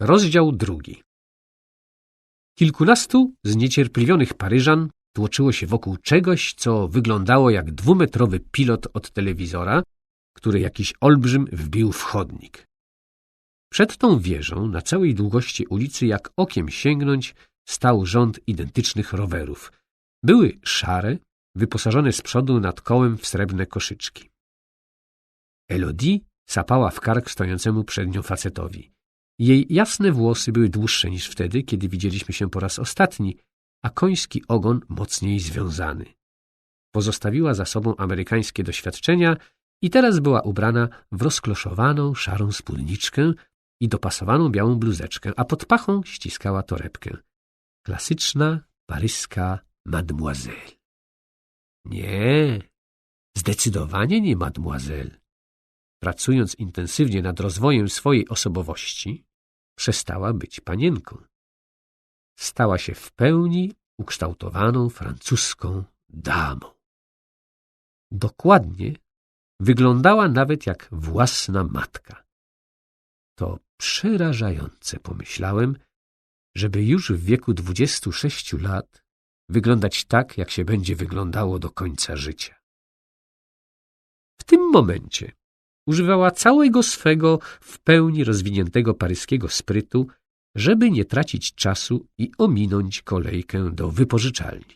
Rozdział drugi. Kilkunastu zniecierpliwionych Paryżan tłoczyło się wokół czegoś, co wyglądało jak dwumetrowy pilot od telewizora, który jakiś olbrzym wbił w chodnik. Przed tą wieżą, na całej długości ulicy, jak okiem sięgnąć, stał rząd identycznych rowerów. Były szare, wyposażone z przodu nad kołem w srebrne koszyczki. Elodie sapała w kark stojącemu przed nią facetowi. Jej jasne włosy były dłuższe niż wtedy, kiedy widzieliśmy się po raz ostatni, a koński ogon mocniej związany. Pozostawiła za sobą amerykańskie doświadczenia i teraz była ubrana w rozkloszowaną, szarą spódniczkę i dopasowaną białą bluzeczkę, a pod pachą ściskała torebkę. Klasyczna, paryska mademoiselle. Nie, zdecydowanie nie mademoiselle. Pracując intensywnie nad rozwojem swojej osobowości, przestała być panienką. Stała się w pełni ukształtowaną francuską damą. Dokładnie wyglądała nawet jak własna matka. To przerażające, pomyślałem, żeby już w wieku dwudziestu sześciu lat wyglądać tak, jak się będzie wyglądało do końca życia. W tym momencie używała całego swego w pełni rozwiniętego paryskiego sprytu, żeby nie tracić czasu i ominąć kolejkę do wypożyczalni.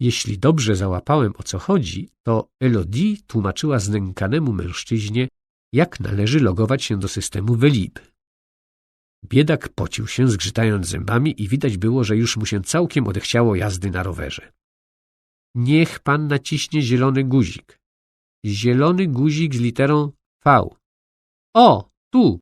Jeśli dobrze załapałem o co chodzi, to Elodie tłumaczyła znękanemu mężczyźnie, jak należy logować się do systemu Velib. Biedak pocił się, zgrzytając zębami i widać było, że już mu się całkiem odechciało jazdy na rowerze. Niech pan naciśnie zielony guzik. Zielony guzik z literą V. O, tu!